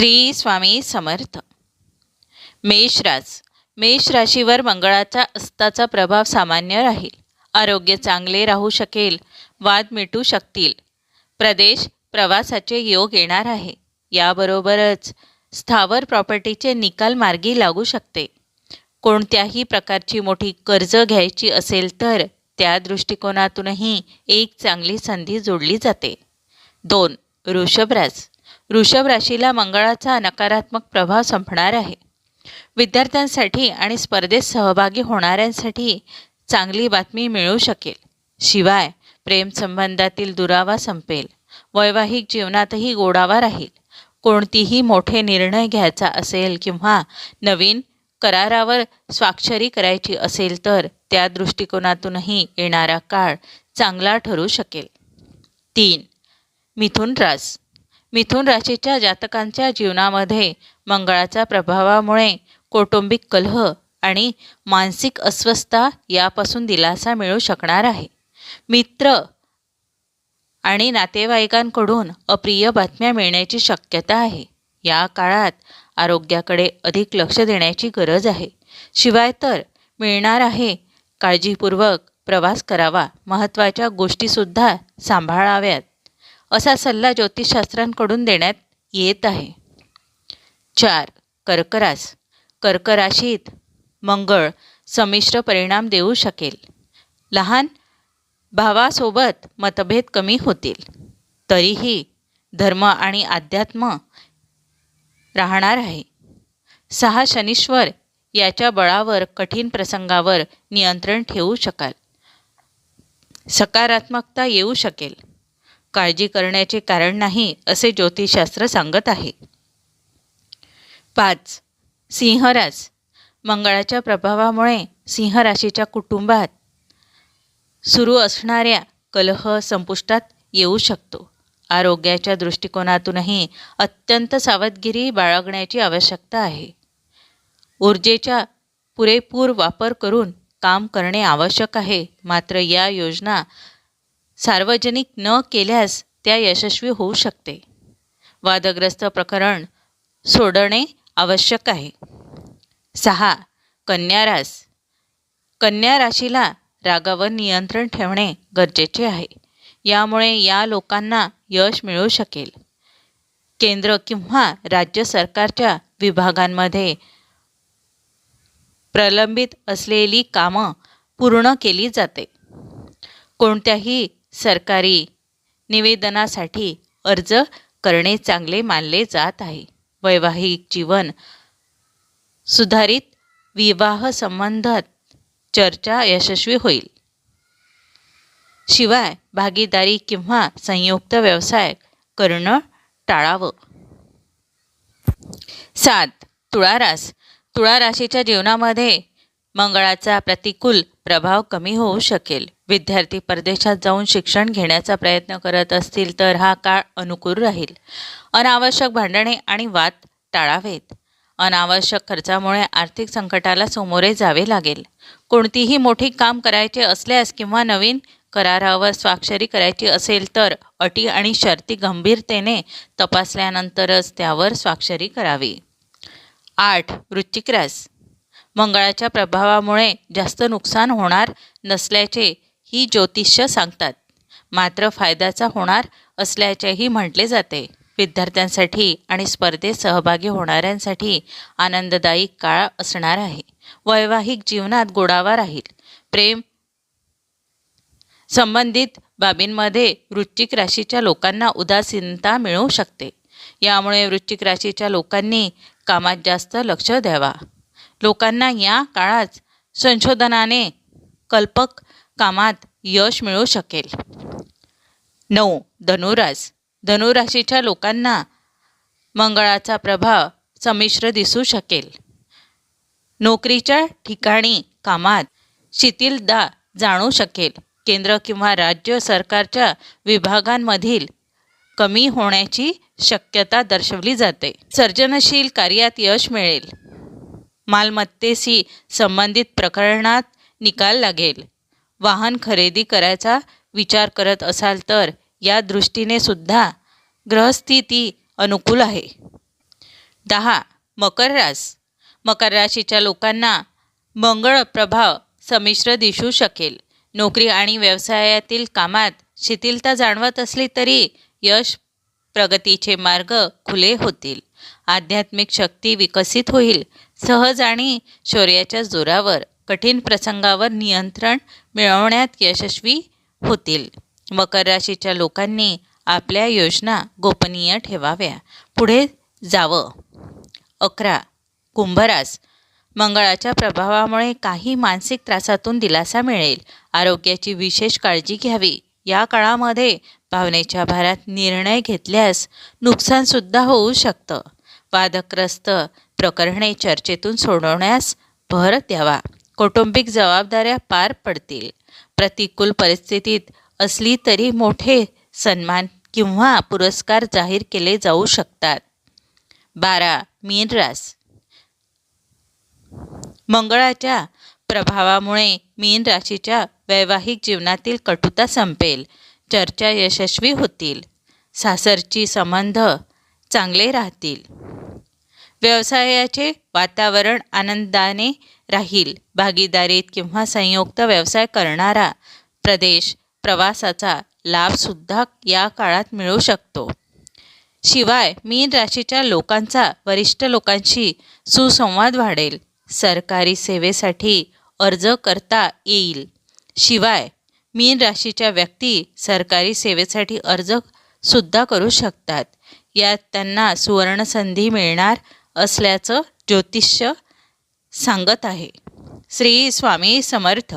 श्री स्वामी समर्थ. मेषराज. मेष राशीवर मंगळाचा अस्ताचा प्रभाव सामान्य राहील. आरोग्य चांगले राहू शकेल वाद मिटू शकतील. प्रदेश प्रवासाचे योग येणार आहे. याबरोबरच स्थावर प्रॉपर्टीचे निकाल मार्गी लागू शकते. कोणत्याही प्रकारची मोठी कर्ज घ्यायची असेल तर त्या दृष्टिकोनातूनही एक चांगली संधी जोडली जाते. दोन. वृषभराज वृषभ राशीला मंगळाचा नकारात्मक प्रभाव संपणार आहे. विद्यार्थ्यांसाठी आणि स्पर्धेत सहभागी होणाऱ्यांसाठी चांगली बातमी मिळू शकेल. शिवाय प्रेमसंबंधातील दुरावा संपेल. वैवाहिक जीवनातही गोडावा राहील. कोणतीही मोठे निर्णय घ्यायचा असेल किंवा नवीन करारावर स्वाक्षरी करायची असेल तर त्या दृष्टिकोनातूनही येणारा काळ चांगला ठरू शकेल. तीन. मिथुन रास. मिथुन राशीच्या जातकांच्या जीवनामध्ये मंगळाच्या प्रभावामुळे कौटुंबिक कलह आणि मानसिक अस्वस्थता यापासून दिलासा मिळू शकणार आहे. मित्र आणि नातेवाईकांकडून अप्रिय बातम्या मिळण्याची शक्यता आहे. या काळात आरोग्याकडे अधिक लक्ष देण्याची गरज आहे. शिवाय तर मिळणार आहे काळजीपूर्वक प्रवास करावा महत्त्वाच्या गोष्टीसुद्धा सांभाळाव्यात. असा सल्ला ज्योतिषशास्त्रांकडून देण्यात येत आहे. चार कर्करास. कर्कराशीत मंगळ संमिश्र परिणाम देऊ शकेल. लहान भावासोबत मतभेद कमी होतील. तरीही धर्म आणि अध्यात्म राहणार आहे. सहा शनीश्वर याच्या बळावर कठीण प्रसंगावर नियंत्रण ठेवू शकाल. सकारात्मकता येऊ शकेल. काळजी करण्याचे कारण नाही असे ज्योतिषशास्त्र सांगत आहे. पाच सिंहराज. मंगळाच्या प्रभावामुळे सिंह राशीच्या कुटुंबात सुरू असणाऱ्या कलह संपुष्टात येऊ शकतो. आरोग्याच्या दृष्टिकोनातूनही अत्यंत सावधगिरी बाळगण्याची आवश्यकता आहे. ऊर्जेचा पुरेपूर वापर करून काम करणे आवश्यक आहे. मात्र या योजना सार्वजनिक न केल्यास त्या यशस्वी होऊ शकते. वादग्रस्त प्रकरण सोडणे आवश्यक आहे. सहा. कन्या रास. कन्या राशीला रागावर नियंत्रण ठेवणे गरजेचे आहे. यामुळे या लोकांना यश मिळू शकेल. केंद्र किंवा राज्य सरकारच्या विभागांमध्ये प्रलंबित असलेली कामं पूर्ण केली जाते. कोणत्याही सरकारी निवेदनासाठी अर्ज करणे चांगले मानले जात आहे. वैवाहिक जीवन सुधारित विवाह संबंधात चर्चा यशस्वी होईल. शिवाय भागीदारी किंवा संयुक्त व्यवसाय करणं टाळावं. सात तुळारास. तुळा राशीच्या जीवनामध्ये मंगळाचा प्रतिकूल प्रभाव कमी होऊ शकेल. विद्यार्थी परदेशात जाऊन शिक्षण घेण्याचा प्रयत्न करत असतील तर हा काळ अनुकूल राहील. अनावश्यक भांडणे आणि वाद टाळावेत. अनावश्यक खर्चामुळे आर्थिक संकटाला सामोरे जावे लागेल. कोणतीही मोठी काम करायचे असल्यास किंवा नवीन करारावर स्वाक्षरी करायची असेल तर अटी आणि शर्ती गंभीरतेने तपासल्यानंतरच त्यावर स्वाक्षरी करावी. आठ. वृश्चिक रास. मंगळाच्या प्रभावामुळे जास्त नुकसान होणार नसल्याचे ही ज्योतिष्य सांगतात. मात्र फायद्याचा होणार असल्याचेही म्हटले जाते. विद्यार्थ्यांसाठी आणि स्पर्धेत सहभागी होणाऱ्यांसाठी आनंददायी काळ असणार आहे. वैवाहिक जीवनात गोडावा राहील. प्रेम संबंधित बाबींमध्ये वृश्चिक राशीच्या लोकांना उदासीनता मिळू शकते. यामुळे वृश्चिक राशीच्या लोकांनी कामात जास्त लक्ष द्यावा. लोकांना या काळात संशोधनाने कल्पक कामात यश मिळू शकेल. नऊ धनुरास धनुराशीच्या लोकांना मंगळाचा प्रभाव संमिश्र दिसू शकेल. नोकरीच्या ठिकाणी कामात शिथिलता जाणू शकेल. केंद्र किंवा राज्य सरकारच्या विभागांमधील कमी होण्याची शक्यता दर्शवली जाते. सर्जनशील कार्यात यश मिळेल. मालमत्तेशी संबंधित प्रकरणात निकाल लागेल. वाहन खरेदी करायचा विचार करत असाल तर या दृष्टीने सुद्धा ग्रहस्थिती अनुकूल आहे. दहा. मकर रास. मकर राशीच्या लोकांना मंगळ प्रभाव संमिश्र दिसू शकेल. नोकरी आणि व्यवसायातील कामात शिथिलता जाणवत असली तरी यश प्रगतीचे मार्ग खुले होतील. आध्यात्मिक शक्ती विकसित होईल. सहज आणि शौर्याच्या जोरावर कठीण प्रसंगावर नियंत्रण मिळवण्यात यशस्वी होतील. मकर राशीच्या लोकांनी आपल्या योजना गोपनीय ठेवाव्या. पुढे जावं. अकरा. कुंभरास. मंगळाच्या प्रभावामुळे काही मानसिक त्रासातून दिलासा मिळेल. आरोग्याची विशेष काळजी घ्यावी. या काळामध्ये भावनेच्या भारात निर्णय घेतल्यास नुकसानसुद्धा होऊ शकतं. वादग्रस्त प्रकरणे चर्चेतून सोडवण्यास भर द्यावा कौटुंबिक जबाबदाऱ्या पार पडतील. प्रतिकूल परिस्थितीत असली तरी मोठे सन्मान किंवा पुरस्कार जाहीर केले जाऊ शकतात. बारा. मीनरास मंगळाच्या प्रभावामुळे मीन राशीच्या वैवाहिक जीवनातील कटुता संपेल. चर्चा यशस्वी होतील. सासरची संबंध चांगले राहतील. व्यवसायाचे वातावरण आनंदाने राहील. भागीदारीत किंवा संयुक्त व्यवसाय करणारा प्रदेश प्रवासाचा लाभसुद्धा या काळात मिळू शकतो. शिवाय मीन राशीच्या लोकांचा वरिष्ठ लोकांशी सुसंवाद वाढेल. सरकारी सेवेसाठी अर्ज करता येईल. शिवाय मीन राशीच्या व्यक्ती सरकारी सेवेसाठी अर्ज सुद्धा करू शकतात. यात त्यांना सुवर्णसंधी मिळणार असल्याचं ज्योतिष्य सांगत आहे. श्री स्वामी समर्थ.